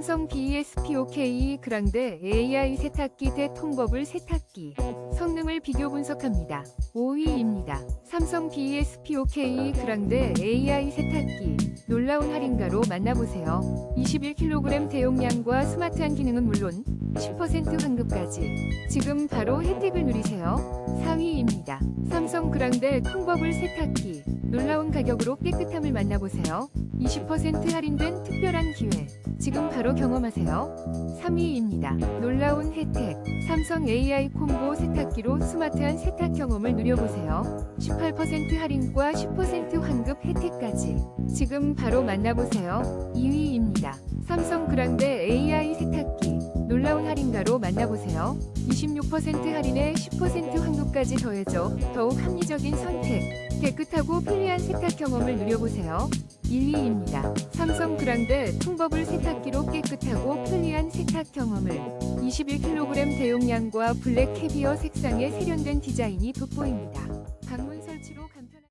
삼성 BSPOK 그랑데 AI 세탁기 대 통버블 세탁기 성능을 비교 분석합니다. 5위입니다. 삼성 BSPOK 그랑데 AI 세탁기 놀라운 할인가로 만나보세요. 21kg 대용량과 스마트한 기능은 물론 10% 환급까지 지금 바로 혜택을 누리세요. 4위입니다. 삼성 그랑데 통버블 세탁기 놀라운 가격으로 깨끗함을 만나보세요. 20% 할인된 특별한 기회 지금 바로 경험하세요. 3위입니다. 놀라운 혜택 삼성 AI 콤보 세탁기로 스마트한 세탁 경험을 누려보세요. 18% 할인과 10% 환급 혜택까지 지금 바로 만나보세요. 2위입니다. 삼성 그랑데 AI 세탁기 놀라운 할인가로 만나보세요. 26% 할인에 10% 환급까지 더해져 더욱 합리적인 선택 깨끗하고 편리한 세탁 경험을 누려보세요. 1위입니다. 삼성 그랑데 통버블 세탁 깨끗하고 편리한 세탁 경험을 21kg 대용량과 블랙 캐비어 색상의 세련된 디자인이 돋보입니다. 방문 설치로 간편한